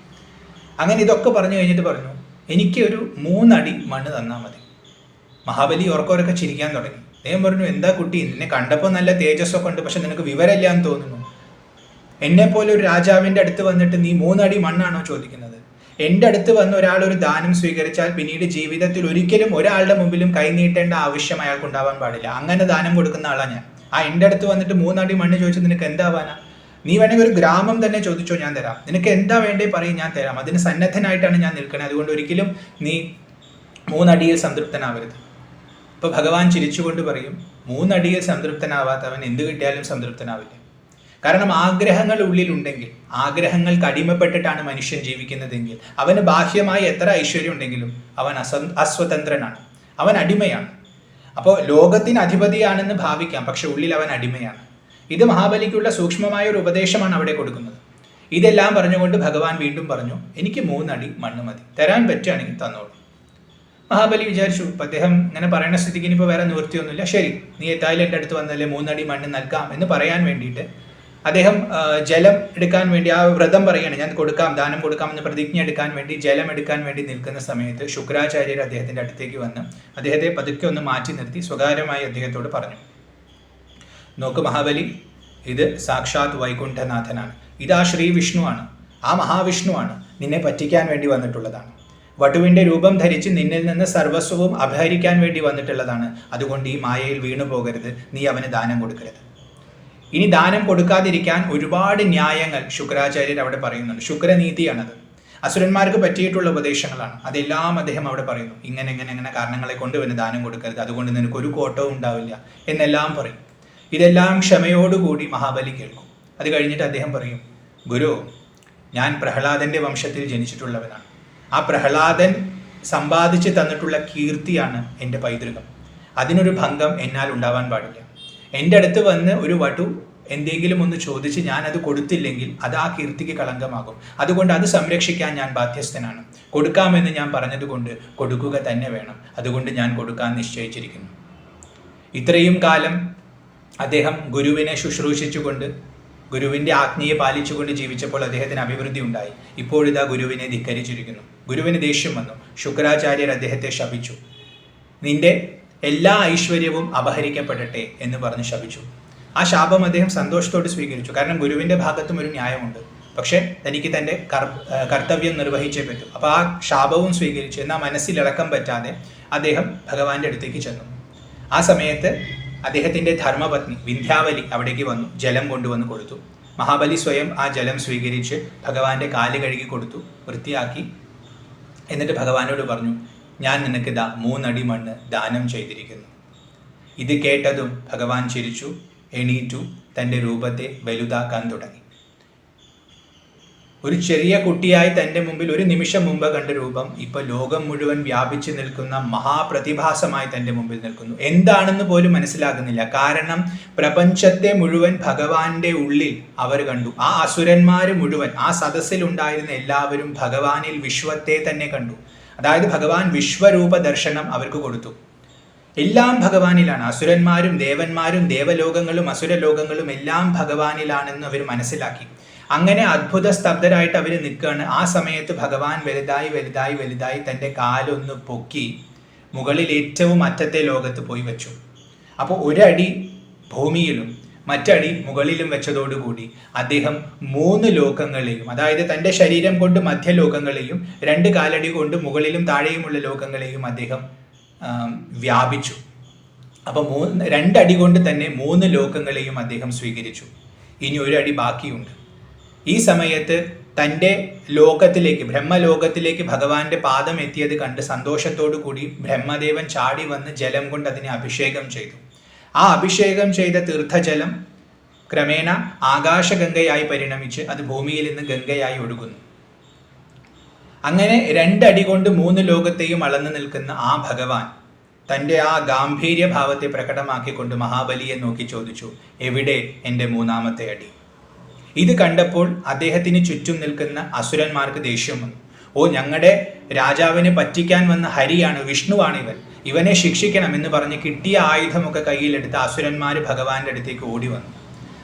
അങ്ങനെ ഇതൊക്കെ പറഞ്ഞു കഴിഞ്ഞിട്ട് പറഞ്ഞു എനിക്ക് ഒരു മൂന്നടി മണ്ണ് തന്നാൽ മതി. മഹാബലി ഓർക്കോരൊക്കെ ചിരിക്കാൻ തുടങ്ങി. അദ്ദേഹം പറഞ്ഞു എന്താ കുട്ടി? നിന്നെ കണ്ടപ്പോൾ നല്ല തേജസ്സൊക്കെ ഉണ്ട് പക്ഷെ നിനക്ക് വിവരമില്ല എന്ന് തോന്നുന്നു. എന്നെ പോലെ ഒരു രാജാവിന്റെ അടുത്ത് വന്നിട്ട് നീ മൂന്നടി മണ്ണാണോ ചോദിക്കുന്നത്? എന്റെ അടുത്ത് വന്ന് ഒരാൾ ഒരു ദാനം സ്വീകരിച്ചാൽ പിന്നീട് ജീവിതത്തിൽ ഒരിക്കലും ഒരാളുടെ മുമ്പിലും കൈനീട്ടേണ്ട ആവശ്യം അയാൾക്ക് ഉണ്ടാവാൻ പാടില്ല. അങ്ങനെ ദാനം കൊടുക്കുന്ന ആളാണ് ഞാൻ. ആ എന്റെ അടുത്ത് വന്നിട്ട് മൂന്നടി മണ്ണ് ചോദിച്ചാൽ നിനക്ക് എന്താവാനാ? നീ വേണമെങ്കിൽ ഒരു ഗ്രാമം തന്നെ ചോദിച്ചോ ഞാൻ തരാം. നിനക്ക് എന്താ വേണ്ടേ പറയും ഞാൻ തരാം. അതിന് സന്നദ്ധനായിട്ടാണ് ഞാൻ നിൽക്കുന്നത് അതുകൊണ്ട് ഒരിക്കലും നീ മൂന്നടിയിൽ സംതൃപ്തനാവരുത്. ഇപ്പൊ ഭഗവാൻ ചിരിച്ചുകൊണ്ട് പറയും മൂന്നടിയിൽ സംതൃപ്തനാവാത്തവൻ എന്ത് കിട്ടിയാലും സംതൃപ്തനാവില്ല. കാരണം ആഗ്രഹങ്ങൾ ഉള്ളിലുണ്ടെങ്കിൽ ആഗ്രഹങ്ങൾക്ക് അടിമപ്പെട്ടിട്ടാണ് മനുഷ്യൻ ജീവിക്കുന്നതെങ്കിൽ അവന് ബാഹ്യമായി എത്ര ഐശ്വര്യം ഉണ്ടെങ്കിലും അവൻ അസ അസ്വതന്ത്രനാണ്. അവൻ അടിമയാണ്. അപ്പോൾ ലോകത്തിന് അധിപതിയാണെന്ന് ഭാവിക്കാം പക്ഷെ ഉള്ളിൽ അവൻ അടിമയാണ്. ഇത് മഹാബലിക്കുള്ള സൂക്ഷ്മമായ ഒരു ഉപദേശമാണ് അവിടെ കൊടുക്കുന്നത്. ഇതെല്ലാം പറഞ്ഞുകൊണ്ട് ഭഗവാൻ വീണ്ടും പറഞ്ഞു എനിക്ക് മൂന്നടി മണ്ണ് മതി. തരാൻ പറ്റുകയാണെങ്കിൽ തന്നോളൂ. മഹാബലി വിചാരിച്ചു അദ്ദേഹം ഇങ്ങനെ പറയുന്ന സ്ഥിതിക്ക് ഇനിയിപ്പോൾ വേറെ നിവൃത്തിയൊന്നുമില്ല. ശരി നീ എത്തായാലും എന്റെ അടുത്ത് വന്നല്ലേ മൂന്നടി മണ്ണ് നൽകാം എന്ന് പറയാൻ വേണ്ടിയിട്ട് അദ്ദേഹം ജലം എടുക്കാൻ വേണ്ടി ആ വ്രതം പറയാണ് ഞാൻ കൊടുക്കാം ദാനം കൊടുക്കാം എന്ന് പ്രതിജ്ഞ എടുക്കാൻ വേണ്ടി ജലം എടുക്കാൻ വേണ്ടി നിൽക്കുന്ന സമയത്ത് ശുക്രാചാര്യർ അദ്ദേഹത്തിന്റെ അടുത്തേക്ക് വന്ന് അദ്ദേഹത്തെ പതുക്കെ ഒന്ന് മാറ്റി നിർത്തി സ്വകാര്യമായി അദ്ദേഹത്തോട് പറഞ്ഞു. നോക്ക് മഹാബലി ഇത് സാക്ഷാത് വൈകുണ്ഠനാഥനാണ്. ഇതാ ശ്രീ വിഷ്ണുവാണ്. ആ മഹാവിഷ്ണുവാണ് നിന്നെ പറ്റിക്കാൻ വേണ്ടി വന്നിട്ടുള്ളതാണ്. വടുവിന്റെ രൂപം ധരിച്ച് നിന്നിൽ നിന്ന് സർവസ്വവും അപഹരിക്കാൻ വേണ്ടി വന്നിട്ടുള്ളതാണ്. അതുകൊണ്ട് ഈ മായയിൽ വീണു പോകരുത്. നീ അവന് ദാനം കൊടുക്കരുത്. ഇനി ദാനം കൊടുക്കാതിരിക്കാൻ ഒരുപാട് ന്യായങ്ങൾ ശുക്രാചാര്യർ അവിടെ പറയുന്നുണ്ട്. ശുക്രനീതിയാണത്. അസുരന്മാർക്ക് പറ്റിയിട്ടുള്ള ഉപദേശങ്ങളാണ്. അതെല്ലാം അദ്ദേഹം അവിടെ പറയുന്നു. ഇങ്ങനെ ഇങ്ങനെ ഇങ്ങനെ കാരണങ്ങളെ കൊണ്ട് ഇവന് ദാനം കൊടുക്കരുത്. അതുകൊണ്ട് നിനക്ക് ഒരു കോട്ടവും ഉണ്ടാവില്ല. എന്നെല്ലാം പറയും. ഇതെല്ലാം ക്ഷമയോടുകൂടി മഹാബലി കേൾക്കും. അത് കഴിഞ്ഞിട്ട് അദ്ദേഹം പറയും ഗുരു ഞാൻ പ്രഹ്ലാദന്റെ വംശത്തിൽ ജനിച്ചിട്ടുള്ളവനാണ്. ആ പ്രഹ്ലാദൻ സമ്പാദിച്ച് തന്നിട്ടുള്ള കീർത്തിയാണ് എന്റെ പൈതൃകം. അതിനൊരു ഭംഗം എന്നാൽ ഉണ്ടാവാൻ പാടില്ല. എന്റെ അടുത്ത് വന്ന് ഒരു വടു എന്തെങ്കിലും ഒന്ന് ചോദിച്ച് ഞാൻ അത് കൊടുത്തില്ലെങ്കിൽ അത് ആ കീർത്തിക്ക് കളങ്കമാകും. അതുകൊണ്ട് അത് സംരക്ഷിക്കാൻ ഞാൻ ബാധ്യസ്ഥനാണ്. കൊടുക്കാമെന്ന് ഞാൻ പറഞ്ഞതുകൊണ്ട് കൊടുക്കുക തന്നെ വേണം. അതുകൊണ്ട് ഞാൻ കൊടുക്കാൻ നിശ്ചയിച്ചിരിക്കുന്നു. ഇത്രയും കാലം അദ്ദേഹം ഗുരുവിനെ ശുശ്രൂഷിച്ചുകൊണ്ട് ഗുരുവിന്റെ ആജ്ഞയെ പാലിച്ചുകൊണ്ട് ജീവിച്ചപ്പോൾ അദ്ദേഹത്തിന് അഭിവൃദ്ധി ഉണ്ടായി. ഇപ്പോഴിതാ ഗുരുവിനെ ധിക്കരിച്ചിരിക്കുന്നു. ഗുരുവിന് ദേഷ്യം വന്നു. ശുക്രാചാര്യർ അദ്ദേഹത്തെ ശപിച്ചു. നിന്റെ എല്ലാ ഐശ്വര്യവും അപഹരിക്കപ്പെടട്ടെ എന്ന് പറഞ്ഞ് ശപിച്ചു. ആ ശാപം അദ്ദേഹം സന്തോഷത്തോട് സ്വീകരിച്ചു. കാരണം ഗുരുവിന്റെ ഭാഗത്തും ഒരു ന്യായമുണ്ട്. പക്ഷേ തനിക്ക് തന്റെ കർത്തവ്യം നിർവഹിച്ചേ പറ്റൂ. അപ്പോൾ ആ ശാപവും സ്വീകരിച്ചു എന്നാൽ മനസ്സിലിളക്കം പറ്റാതെ അദ്ദേഹം ഭഗവാന്റെ അടുത്തേക്ക് ചെന്നു. ആ സമയത്ത് അദ്ദേഹത്തിന്റെ ധർമ്മപത്നി വിന്ധ്യാവലി അവിടേക്ക് വന്നു ജലം കൊണ്ടുവന്ന് കൊടുത്തു. മഹാബലി സ്വയം ആ ജലം സ്വീകരിച്ച് ഭഗവാന്റെ കാൽ കഴുകി കൊടുത്തു വൃത്തിയാക്കി. എന്നിട്ട് ഭഗവാനോട് പറഞ്ഞു ഞാൻ നിനക്ക് ദാ മൂന്നടി മണ്ണ് ദാനം ചെയ്തിരിക്കുന്നു. ഇത് കേട്ടതും ഭഗവാൻ ചിരിച്ചു എണീറ്റു തന്റെ രൂപത്തെ വലുതാക്കാൻ തുടങ്ങി. ഒരു ചെറിയ കുട്ടിയായി തന്റെ മുമ്പിൽ ഒരു നിമിഷം മുമ്പ് കണ്ട രൂപം ഇപ്പോൾ ലോകം മുഴുവൻ വ്യാപിച്ചു നിൽക്കുന്ന മഹാപ്രതിഭാസമായി തന്റെ മുമ്പിൽ നിൽക്കുന്നു. എന്താണെന്ന് പോലും മനസ്സിലാകുന്നില്ല. കാരണം പ്രപഞ്ചത്തെ മുഴുവൻ ഭഗവാന്റെ ഉള്ളിൽ അവർ കണ്ടു. ആ അസുരന്മാർ മുഴുവൻ ആ സദസ്സിൽ ഉണ്ടായിരുന്ന എല്ലാവരും ഭഗവാനിൽ വിശ്വത്തെ തന്നെ കണ്ടു. അതായത് ഭഗവാൻ വിശ്വരൂപ ദർശനം അവർക്ക് കൊടുത്തു. എല്ലാം ഭഗവാനിലാണ്. അസുരന്മാരും ദേവന്മാരും ദേവലോകങ്ങളും അസുരലോകങ്ങളും എല്ലാം ഭഗവാനിലാണെന്ന് അവർ മനസ്സിലാക്കി. അങ്ങനെ അത്ഭുത സ്തബ്ധരായിട്ട് അവർ നിൽക്കുകയാണ്. ആ സമയത്ത് ഭഗവാൻ വലുതായി വലുതായി വലുതായി തന്റെ കാലൊന്ന് പൊക്കി മുകളിൽ ഏറ്റവും അറ്റത്തെ ലോകത്ത് പോയി വെച്ചു. അപ്പോൾ ഒരടി ഭൂമിയിലും മറ്റടി മുകളിലും വെച്ചതോടുകൂടി അദ്ദേഹം മൂന്ന് ലോകങ്ങളെയും അതായത് തന്റെ ശരീരം കൊണ്ട് മധ്യലോകങ്ങളെയും രണ്ട് കാലടി കൊണ്ട് മുകളിലും താഴെയുമുള്ള ലോകങ്ങളെയും അദ്ദേഹം വ്യാപിച്ചു. അപ്പോൾ മൂന്ന് രണ്ടടി കൊണ്ട് തന്നെ മൂന്ന് ലോകങ്ങളെയും അദ്ദേഹം സ്വീകരിച്ചു. ഇനി ഒരു അടി ബാക്കിയുണ്ട്. ഈ സമയത്ത് തന്റെ ലോകത്തിലേക്ക് ബ്രഹ്മലോകത്തിലേക്ക് ഭഗവാന്റെ പാദം എത്തിയത് കണ്ട് സന്തോഷത്തോടു കൂടി ബ്രഹ്മദേവൻ ചാടി വന്ന് ജലം കൊണ്ട് അതിനെ അഭിഷേകം ചെയ്തു. ആ അഭിഷേകം ചെയ്ത തീർത്ഥജലം ക്രമേണ ആകാശഗംഗയായി പരിണമിച്ച് അത് ഭൂമിയിൽ നിന്ന് ഗംഗയായി ഒഴുകുന്നു. അങ്ങനെ രണ്ടടി കൊണ്ട് മൂന്ന് ലോകത്തെയും അളന്നു നിൽക്കുന്ന ആ ഭഗവാൻ തന്റെ ആ ഗാംഭീര്യ ഭാവത്തെ പ്രകടമാക്കിക്കൊണ്ട് മഹാബലിയെ നോക്കി ചോദിച്ചു എവിടെ എന്റെ മൂന്നാമത്തെ അടി? ഇത് കണ്ടപ്പോൾ അദ്ദേഹത്തിന് ചുറ്റും നിൽക്കുന്ന അസുരന്മാർക്ക് ദേഷ്യം വന്നു. ഓ ഞങ്ങളുടെ രാജാവിനെ പറ്റിക്കാൻ വന്ന ഹരിയാണ് വിഷ്ണുവാണ് ഇവൻ. ഇവനെ ശിക്ഷിക്കണം എന്ന് പറഞ്ഞ് കിട്ടിയ ആയുധമൊക്കെ കയ്യിലെടുത്ത് അസുരന്മാർ ഭഗവാന്റെ അടുത്തേക്ക് ഓടി വന്നു.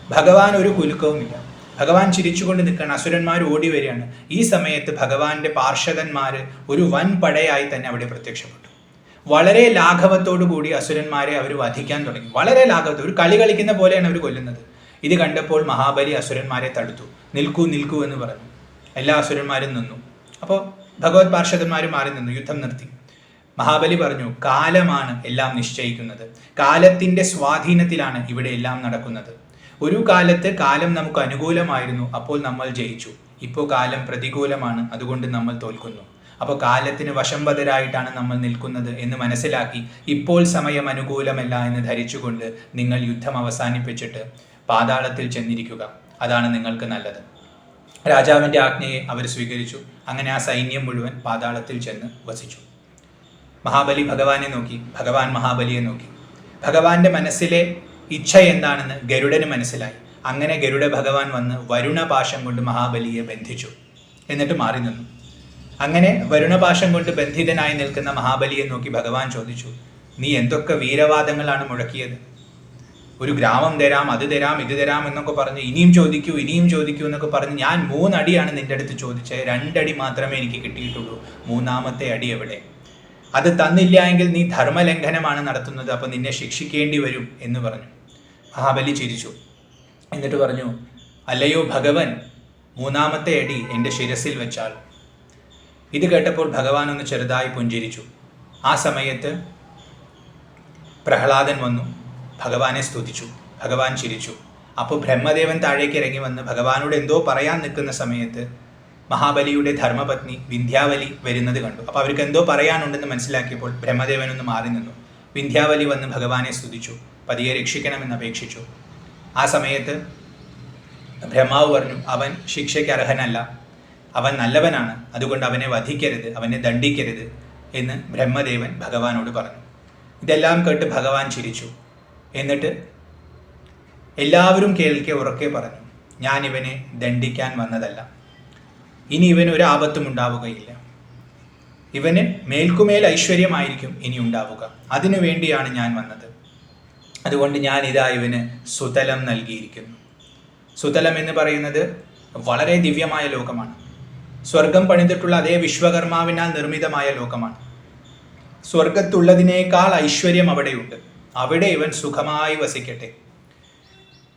ഭഗവാൻ ഒരു കുലുക്കവുമില്ല. ഭഗവാൻ ചിരിച്ചുകൊണ്ട് നിൽക്കുകയാണ്. അസുരന്മാർ ഓടി വരികയാണ്. ഈ സമയത്ത് ഭഗവാന്റെ പാർഷദന്മാർ ഒരു വൻ പടയായി തന്നെ അവിടെ പ്രത്യക്ഷപ്പെട്ടു. വളരെ ലാഘവത്തോടു കൂടി അസുരന്മാരെ അവർ വധിക്കാൻ തുടങ്ങി. വളരെ ലാഘവത്തോട്. ഒരു കളി കളിക്കുന്ന പോലെയാണ് അവർ കൊല്ലുന്നത്. ഇത് കണ്ടപ്പോൾ മഹാബലി അസുരന്മാരെ തടുത്തു. നിൽക്കൂ നിൽക്കൂ എന്ന് പറഞ്ഞു. എല്ലാ അസുരന്മാരും നിന്നു. അപ്പോൾ ഭഗവത് പാർഷദന്മാരും മാറി നിന്നു യുദ്ധം നിർത്തി. മഹാബലി പറഞ്ഞു കാലമാണ് എല്ലാം നിശ്ചയിക്കുന്നത്. കാലത്തിന്റെ സ്വാധീനത്തിലാണ് ഇവിടെ എല്ലാം നടക്കുന്നത്. ഒരു കാലത്ത് കാലം നമുക്ക് അനുകൂലമായിരുന്നു അപ്പോൾ നമ്മൾ ജയിച്ചു. ഇപ്പോൾ കാലം പ്രതികൂലമാണ് അതുകൊണ്ട് നമ്മൾ തോൽക്കുന്നു. അപ്പോൾ കാലത്തിന് വശംബദരായിട്ടാണ് നമ്മൾ നിൽക്കുന്നത് എന്ന് മനസ്സിലാക്കി ഇപ്പോൾ സമയം അനുകൂലമല്ല എന്ന് ധരിച്ചുകൊണ്ട് നിങ്ങൾ യുദ്ധം അവസാനിപ്പിച്ചിട്ട് പാതാളത്തിൽ ചെന്നിരിക്കുക. അതാണ് നിങ്ങൾക്ക് നല്ലത്. രാജാവിന്റെ ആജ്ഞയെ അവർ സ്വീകരിച്ചു. അങ്ങനെ ആ സൈന്യം മുഴുവൻ പാതാളത്തിൽ ചെന്ന് വസിച്ചു. മഹാബലി ഭഗവാനെ നോക്കി. ഭഗവാൻ മഹാബലിയെ നോക്കി. ഭഗവാന്റെ മനസ്സിലെ ഇച്ഛ എന്താണെന്ന് ഗരുഡന് മനസ്സിലായി. അങ്ങനെ ഗരുഡ ഭഗവാൻ വന്ന് വരുണപാശം കൊണ്ട് മഹാബലിയെ ബന്ധിച്ചു. എന്നിട്ട് മാറി നിന്നു. അങ്ങനെ വരുണപാശം കൊണ്ട് ബന്ധിതനായി നിൽക്കുന്ന മഹാബലിയെ നോക്കി ഭഗവാൻ ചോദിച്ചു നീ എന്തൊക്കെ വീരവാദങ്ങളാണ് മുഴക്കിയത്? ഒരു ഗ്രാമം തരാം അത് തരാം ഇത് തരാം എന്നൊക്കെ പറഞ്ഞ് ഇനിയും ചോദിക്കൂ ഇനിയും ചോദിക്കൂ എന്നൊക്കെ പറഞ്ഞ് ഞാൻ മൂന്നടിയാണ് നിന്റെ അടുത്ത് ചോദിച്ചത്. രണ്ടടി മാത്രമേ എനിക്ക് കിട്ടിയിട്ടുള്ളൂ. മൂന്നാമത്തെ അടി എവിടെ? അത് തന്നില്ല എങ്കിൽ നീ ധർമ്മലംഘനമാണ് നടത്തുന്നത്. അപ്പം നിന്നെ ശിക്ഷിക്കേണ്ടി വരും എന്ന് പറഞ്ഞു. മഹാബലി ചിരിച്ചു. എന്നിട്ട് പറഞ്ഞു അല്ലയോ ഭഗവൻ മൂന്നാമത്തെ അടി എന്റെ ശിരസിൽ വെച്ചാൽ. ഇത് കേട്ടപ്പോൾ ഭഗവാൻ ഒന്ന് ചെറുതായി പുഞ്ചിരിച്ചു. ആ സമയത്ത് പ്രഹ്ലാദൻ വന്നു. ഭഗവാനെ സ്തുതിച്ചു. ഭഗവാൻ ചിരിച്ചു. അപ്പോൾ ബ്രഹ്മദേവൻ താഴേക്ക് ഇറങ്ങി വന്ന് ഭഗവാനോട് എന്തോ പറയാൻ നിൽക്കുന്ന സമയത്ത് മഹാബലിയുടെ ധർമ്മപത്നി വിന്ധ്യാവലി വരുന്നത് കണ്ടു. അപ്പോൾ അവർക്ക് എന്തോ പറയാനുണ്ടെന്ന് മനസ്സിലാക്കിയപ്പോൾ ബ്രഹ്മദേവൻ ഒന്ന് മാറി നിന്നു. വിന്ധ്യാവലി വന്ന് ഭഗവാനെ സ്തുതിച്ചു. പതിയെ രക്ഷിക്കണമെന്ന് അപേക്ഷിച്ചു. ആ സമയത്ത് ബ്രഹ്മാവ് പറഞ്ഞു അവൻ ശിക്ഷയ്ക്ക് അർഹനല്ല. അവൻ നല്ലവനാണ്. അതുകൊണ്ട് അവനെ വധിക്കരുത്. അവനെ ദണ്ഡിക്കരുത് എന്ന് ബ്രഹ്മദേവൻ ഭഗവാനോട് പറഞ്ഞു. ഇതെല്ലാം കേട്ട് ഭഗവാൻ ചിരിച്ചു. എന്നിട്ട് എല്ലാവരും കേൾക്കെ ഉറക്കെ പറഞ്ഞു ഞാൻ ഇവനെ ദണ്ഡിക്കാൻ വന്നതല്ല. ഇനി ഇവന് ഒരു ആപത്തും ഉണ്ടാവുകയില്ല. ഇവന് മേൽക്കുമേൽ ഐശ്വര്യമായിരിക്കും ഇനി ഉണ്ടാവുക. അതിനു വേണ്ടിയാണ് ഞാൻ വന്നത്. അതുകൊണ്ട് ഞാൻ ഇതാ ഇവന് സുതലം നൽകിയിരിക്കുന്നു. സുതലം എന്ന് പറയുന്നത് വളരെ ദിവ്യമായ ലോകമാണ്. സ്വർഗം പണിതിട്ടുള്ള അതേ വിശ്വകർമാവിനാൽ നിർമ്മിതമായ ലോകമാണ്. സ്വർഗത്തുള്ളതിനേക്കാൾ ഐശ്വര്യം അവിടെയുണ്ട്. അവിടെ ഇവൻ സുഖമായി വസിക്കട്ടെ.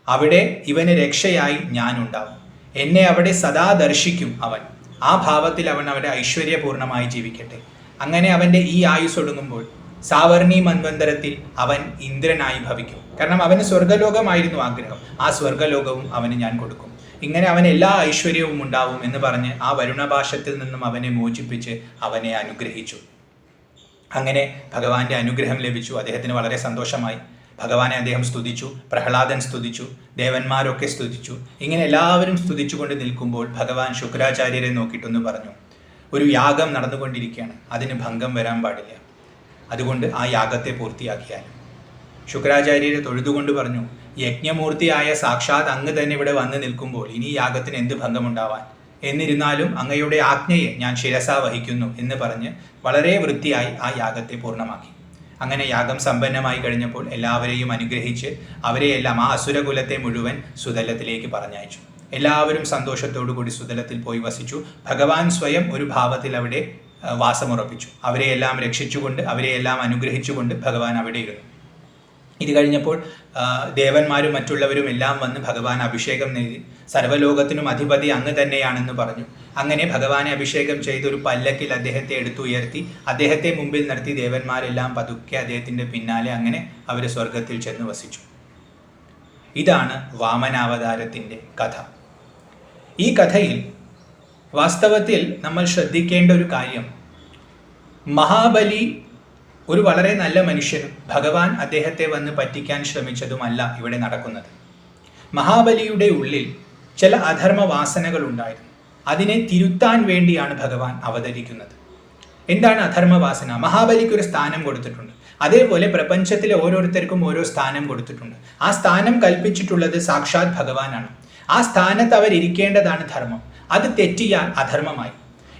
അവിടെ ഇവന് രക്ഷയായി ഞാനുണ്ടാവും. എന്നെ അവിടെ സദാ ദർശിക്കും അവൻ. ആ ഭാവത്തിൽ അവൻ അവന്റെ ഐശ്വര്യപൂർണമായി ജീവിക്കട്ടെ. അങ്ങനെ അവന്റെ ഈ ആയുസ് ഒടുങ്ങുമ്പോൾ സാവർണി മന്വന്തരത്തിൽ അവൻ ഇന്ദ്രനായി ഭവിക്കും. കാരണം അവന് സ്വർഗലോകമായിരുന്നു ആഗ്രഹം. ആ സ്വർഗലോകവും അവന് ഞാൻ കൊടുക്കും. ഇങ്ങനെ അവൻ എല്ലാ ഐശ്വര്യവും ഉണ്ടാവും എന്ന് പറഞ്ഞ് ആ വരുണഭാഷത്തിൽ നിന്നും അവനെ മോചിപ്പിച്ച് അവനെ അനുഗ്രഹിച്ചു. അങ്ങനെ ഭഗവാന്റെ അനുഗ്രഹം ലഭിച്ചു. അദ്ദേഹത്തിന് വളരെ സന്തോഷമായി. ഭഗവാനെ അദ്ദേഹം സ്തുതിച്ചു. പ്രഹ്ലാദൻ സ്തുതിച്ചു. ദേവന്മാരൊക്കെ സ്തുതിച്ചു. ഇങ്ങനെ എല്ലാവരും സ്തുതിച്ചുകൊണ്ട് നിൽക്കുമ്പോൾ ഭഗവാൻ ശുക്രാചാര്യരെ നോക്കിയിട്ടൊന്ന് പറഞ്ഞു. ഒരു യാഗം നടന്നുകൊണ്ടിരിക്കുകയാണ്. അതിന് ഭംഗം വരാൻ പാടില്ല. അതുകൊണ്ട് ആ യാഗത്തെ പൂർത്തിയാക്കിയാൽ ശുക്രാചാര്യരെ തൊഴുതുകൊണ്ട് പറഞ്ഞു യജ്ഞമൂർത്തിയായ സാക്ഷാത് അങ്ങ് തന്നെ ഇവിടെ വന്ന് നിൽക്കുമ്പോൾ ഇനി യാഗത്തിന് എന്ത് ഭംഗമുണ്ടാവാൻ? എന്നിരുന്നാലും അങ്ങയുടെ ആജ്ഞയെ ഞാൻ ശിരസ വഹിക്കുന്നു എന്ന് പറഞ്ഞ് വളരെ വൃത്തിയായി ആ യാഗത്തെ പൂർണമാക്കി. അങ്ങനെ യാഗം സമ്പന്നമായി കഴിഞ്ഞപ്പോൾ എല്ലാവരെയും അനുഗ്രഹിച്ച് അവരെയെല്ലാം ആ അസുരകുലത്തെ മുഴുവൻ സുതലത്തിലേക്ക് പറഞ്ഞയച്ചു. എല്ലാവരും സന്തോഷത്തോടു കൂടി സുതലത്തിൽ പോയി വസിച്ചു. ഭഗവാൻ സ്വയം ഒരു ഭാവത്തിൽ അവിടെ വാസമുറപ്പിച്ചു. അവരെയെല്ലാം രക്ഷിച്ചുകൊണ്ട് അവരെയെല്ലാം അനുഗ്രഹിച്ചുകൊണ്ട് ഭഗവാൻ അവിടെ ഇരുന്നു. ഇത് കഴിഞ്ഞപ്പോൾ ദേവന്മാരും മറ്റുള്ളവരും എല്ലാം വന്ന് ഭഗവാൻ അഭിഷേകം നേടി. സർവലോകത്തിനും അധിപതി അങ്ങ് തന്നെയാണെന്ന് പറഞ്ഞു. അങ്ങനെ ഭഗവാനെ അഭിഷേകം ചെയ്ത് ഒരു പല്ലക്കിൽ അദ്ദേഹത്തെ എടുത്തുയർത്തി അദ്ദേഹത്തെ മുമ്പിൽ നിർത്തി ദേവന്മാരെല്ലാം പതുക്കെ അദ്ദേഹത്തിന്റെ പിന്നാലെ അങ്ങനെ അവർ സ്വർഗത്തിൽ ചെന്ന് വസിച്ചു. ഇതാണ് വാമനാവതാരത്തിന്റെ കഥ. ഈ കഥയിൽ വാസ്തവത്തിൽ നമ്മൾ ശ്രദ്ധിക്കേണ്ട ഒരു കാര്യം. മഹാബലി ഒരു വളരെ നല്ല മനുഷ്യൻ ഭഗവാൻ അദ്ദേഹത്തെ വന്ന് പറ്റിക്കാൻ ശ്രമിച്ചതുമല്ല ഇവിടെ നടക്കുന്നത്. മഹാബലിയുടെ ഉള്ളിൽ ചില അധർമ്മ വാസനകൾ ഉണ്ടായിരുന്നു അതിനെ തിരുത്താൻ വേണ്ടിയാണ് ഭഗവാൻ അവതരിക്കുന്നത്. എന്താണ് അധർമ്മവാസന? മഹാബലിക്ക് ഒരു സ്ഥാനം കൊടുത്തിട്ടുണ്ട്. അതേപോലെ പ്രപഞ്ചത്തിലെ ഓരോരുത്തർക്കും ഓരോ സ്ഥാനം കൊടുത്തിട്ടുണ്ട്. ആ സ്ഥാനം കൽപ്പിച്ചിട്ടുള്ളത് സാക്ഷാത് ഭഗവാനാണ്. ആ സ്ഥാനത്ത് അവർ ഇരിക്കേണ്ടതാണ് ധർമ്മം. അത് തെറ്റിയാൽ അധർമ്മമായി.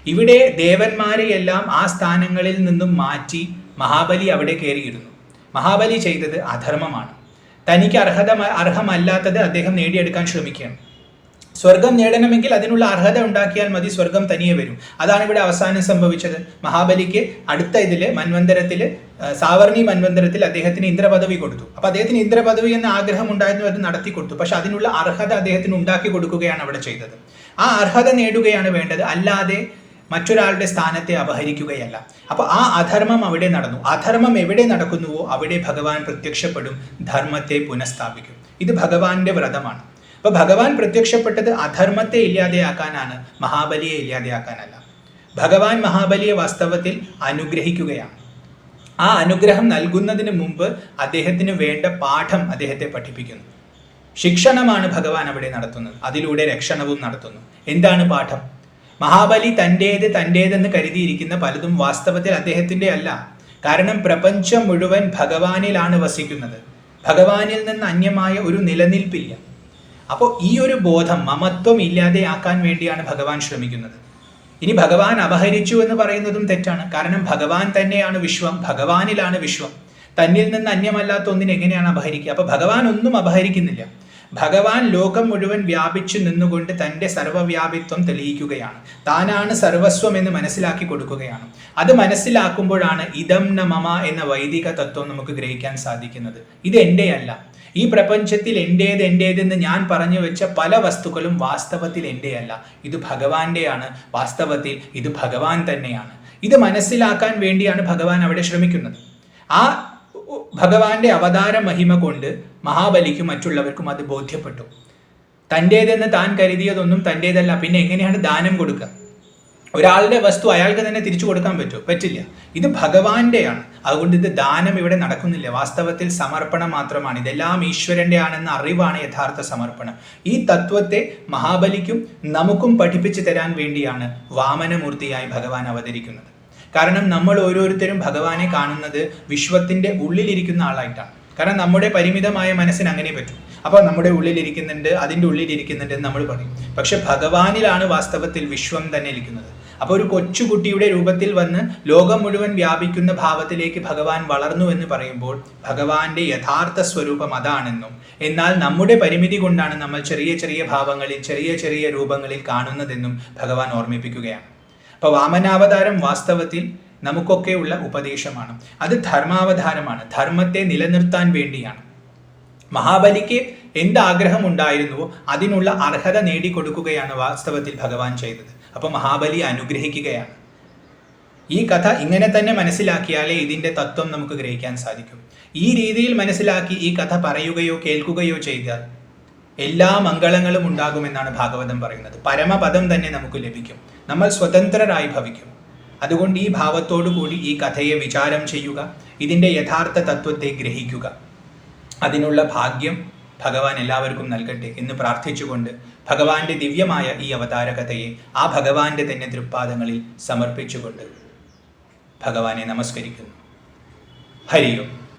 ഇവിടെ ദേവന്മാരെയെല്ലാം ആ സ്ഥാനങ്ങളിൽ നിന്നും മാറ്റി മഹാബലി അവിടെ കയറിയിരുന്നു. മഹാബലി ചെയ്തത് അധർമ്മമാണ്. തനിക്ക് അർഹത അർഹമല്ലാത്തത് അദ്ദേഹം നേടിയെടുക്കാൻ ശ്രമിക്കുകയാണ്. സ്വർഗം നേടണമെങ്കിൽ അതിനുള്ള അർഹത ഉണ്ടാക്കിയാൽ മതി സ്വർഗം തനിയെ വരും. അതാണ് ഇവിടെ അവസാനം സംഭവിച്ചത്. മഹാബലിക്ക് അടുത്ത ഇതിൽ മൻവന്തരത്തിൽ സാവർണി മൻവന്തരത്തിൽ അദ്ദേഹത്തിന് ഇന്ദ്രപദവി കൊടുത്തു. അപ്പൊ അദ്ദേഹത്തിന് ഇന്ദ്രപദവി എന്ന ആഗ്രഹം ഉണ്ടായിരുന്നു അത് നടത്തി കൊടുത്തു. പക്ഷെ അതിനുള്ള അർഹത അദ്ദേഹത്തിന് ഉണ്ടാക്കി കൊടുക്കുകയാണ് അവിടെ ചെയ്തത്. ആ അർഹത നേടുകയാണ് വേണ്ടത്. അല്ലാതെ മറ്റൊരാളുടെ സ്ഥാനത്തെ അപഹരിക്കുകയല്ല. അപ്പൊ ആ അധർമ്മം അവിടെ നടന്നു. അധർമ്മം എവിടെ നടക്കുന്നുവോ അവിടെ ഭഗവാൻ പ്രത്യക്ഷപ്പെടും ധർമ്മത്തെ പുനഃസ്ഥാപിക്കും. ഇത് ഭഗവാന്റെ വ്രതമാണ്. അപ്പൊ ഭഗവാൻ പ്രത്യക്ഷപ്പെട്ടത് അധർമ്മത്തെ ഇല്ലാതെയാക്കാനാണ് മഹാബലിയെ ഇല്ലാതെയാക്കാനല്ല. ഭഗവാൻ മഹാബലിയെ വാസ്തവത്തിൽ അനുഗ്രഹിക്കുകയാണ്. ആ അനുഗ്രഹം നൽകുന്നതിന് മുമ്പ് അദ്ദേഹത്തിന് വേണ്ട പാഠം അദ്ദേഹത്തെ പഠിപ്പിക്കുന്നു. ശിക്ഷണമാണ് ഭഗവാൻ അവിടെ നടത്തുന്നത്. അതിലൂടെ രക്ഷണവും നടത്തുന്നു. എന്താണ് പാഠം? മഹാബലി തന്റേത് തന്റേതെന്ന് കരുതിയിരിക്കുന്ന പലതും വാസ്തവത്തിൽ അദ്ദേഹത്തിന്റെ അല്ല. കാരണം പ്രപഞ്ചം മുഴുവൻ ഭഗവാനിലാണ് വസിക്കുന്നത്. ഭഗവാനിൽ നിന്ന് അന്യമായ ഒരു നിലനിൽപ്പില്ല. അപ്പോൾ ഈ ഒരു ബോധം മമത്വം ഇല്ലാതെയാക്കാൻ വേണ്ടിയാണ് ഭഗവാൻ ശ്രമിക്കുന്നത്. ഇനി ഭഗവാൻ അപഹരിച്ചു എന്ന് പറയുന്നതും തെറ്റാണ്. കാരണം ഭഗവാൻ തന്നെയാണ് വിശ്വം ഭഗവാനിലാണ് വിശ്വം. തന്നിൽ നിന്ന് അന്യമല്ലാത്ത ഒന്നിനെ എങ്ങനെയാണ് അപഹരിക്കുക? അപ്പോൾ ഭഗവാൻ ഒന്നും അപഹരിക്കുന്നില്ല. ഭഗവാൻ ലോകം മുഴുവൻ വ്യാപിച്ചു നിന്നുകൊണ്ട് തന്റെ സർവവ്യാപിത്വം തെളിയിക്കുകയാണ്. താനാണ് സർവസ്വം എന്ന് മനസ്സിലാക്കി കൊടുക്കുകയാണ്. അത് മനസ്സിലാക്കുമ്പോഴാണ് ഇതം ന മമ എന്ന വൈദിക തത്വം നമുക്ക് ഗ്രഹിക്കാൻ സാധിക്കുന്നത്. ഇത് എന്റെയല്ല ഈ പ്രപഞ്ചത്തിൽ എന്റേത് എന്റേതെന്ന് ഞാൻ പറഞ്ഞു വെച്ച പല വസ്തുക്കളും വാസ്തവത്തിൽ എന്റെയല്ല ഇത് ഭഗവാന്റെയാണ്. വാസ്തവത്തിൽ ഇത് ഭഗവാൻ തന്നെയാണ്. ഇത് മനസ്സിലാക്കാൻ വേണ്ടിയാണ് ഭഗവാൻ അവിടെ ശ്രമിക്കുന്നത്. ആ ഭഗവാന്റെ അവതാര മഹിമ കൊണ്ട് മഹാബലിക്കും മറ്റുള്ളവർക്കും അത് ബോധ്യപ്പെട്ടു. തന്റേതെന്ന് താൻ കരുതിയതൊന്നും തന്റേതല്ല. പിന്നെ എങ്ങനെയാണ് ദാനം കൊടുക്കുക? ഒരാളുടെ വസ്തു അയാൾക്ക് തന്നെ തിരിച്ചു കൊടുക്കാൻ പറ്റുമോ പറ്റില്ല. ഇത് ഭഗവാന്റെയാണ്. അതുകൊണ്ട് ഇത് ദാനം ഇവിടെ നടക്കുന്നില്ല. വാസ്തവത്തിൽ സമർപ്പണം മാത്രമാണ്. ഇതെല്ലാം ഈശ്വരന്റെ ആണെന്ന അറിവാണ് യഥാർത്ഥ സമർപ്പണം. ഈ തത്വത്തെ മഹാബലിക്കും നമുക്കും പഠിപ്പിച്ചു തരാൻ വേണ്ടിയാണ് വാമനമൂർത്തിയായി ഭഗവാൻ അവതരിക്കുന്നത്. കാരണം നമ്മൾ ഓരോരുത്തരും ഭഗവാനെ കാണുന്നത് വിശ്വത്തിന്റെ ഉള്ളിലിരിക്കുന്ന ആളായിട്ടാണ്. കാരണം നമ്മുടെ പരിമിതമായ മനസ്സിന് അങ്ങനെ പറ്റും. അപ്പോൾ നമ്മുടെ ഉള്ളിലിരിക്കുന്നുണ്ട് അതിന്റെ ഉള്ളിലിരിക്കുന്നുണ്ട് എന്ന് നമ്മൾ പറയും. പക്ഷെ ഭഗവാനിലാണ് വാസ്തവത്തിൽ വിശ്വം തന്നെ ഇരിക്കുന്നത്. അപ്പോൾ ഒരു കൊച്ചുകുട്ടിയുടെ രൂപത്തിൽ വന്ന് ലോകം മുഴുവൻ വ്യാപിക്കുന്ന ഭാവത്തിലേക്ക് ഭഗവാൻ വളർന്നു എന്ന് പറയുമ്പോൾ ഭഗവാന്റെ യഥാർത്ഥ സ്വരൂപം അതാണെന്നും എന്നാൽ നമ്മുടെ പരിമിതി കൊണ്ടാണ് നമ്മൾ ചെറിയ ചെറിയ ഭാവങ്ങളിൽ ചെറിയ ചെറിയ രൂപങ്ങളിൽ കാണുന്നതെന്നും ഭഗവാൻ ഓർമ്മിപ്പിക്കുകയാണ്. അപ്പോൾ വാമനാവതാരം വാസ്തവത്തിൽ നമുക്കൊക്കെയുള്ള ഉപദേശമാണ്. അത് ധർമാവധാരമാണ് ധർമ്മത്തെ നിലനിർത്താൻ വേണ്ടിയാണ്. മഹാബലിക്ക് എന്ത് ആഗ്രഹം ഉണ്ടായിരുന്നുവോ അതിനുള്ള അർഹത നേടിക്കൊടുക്കുകയാണ് വാസ്തവത്തിൽ ഭഗവാൻ ചെയ്തത്. അപ്പോൾ മഹാബലി അനുഗ്രഹിക്കുകയാണ്. ഈ കഥ ഇങ്ങനെ തന്നെ മനസ്സിലാക്കിയാലേ ഇതിന്റെ തത്വം നമുക്ക് ഗ്രഹിക്കാൻ സാധിക്കും. ഈ രീതിയിൽ മനസ്സിലാക്കി ഈ കഥ പറയുകയോ കേൾക്കുകയോ ചെയ്താൽ എല്ലാ മംഗളങ്ങളും ഉണ്ടാകുമെന്നാണ് ഭാഗവതം പറയുന്നത്. പരമപദം തന്നെ നമുക്ക് ലഭിക്കും. നമ്മൾ സ്വതന്ത്രരായി ഭവിക്കും. അതുകൊണ്ട് ഈ കൂടി ഈ കഥയെ വിചാരം ചെയ്യുക ഇതിന്റെ യഥാർത്ഥ തത്വത്തെ ഗ്രഹിക്കുക. അതിനുള്ള ഭാഗ്യം ഭഗവാൻ എല്ലാവർക്കും നൽകട്ടെ എന്ന് പ്രാർത്ഥിച്ചുകൊണ്ട് ഭഗവാന്റെ ദിവ്യമായ ഈ അവതാര കഥയെ ആ ഭഗവാന്റെ തന്നെ തൃപ്പാദങ്ങളിൽ സമർപ്പിച്ചുകൊണ്ട് ഭഗവാനെ നമസ്കരിക്കുന്നു. ഹരിയോ.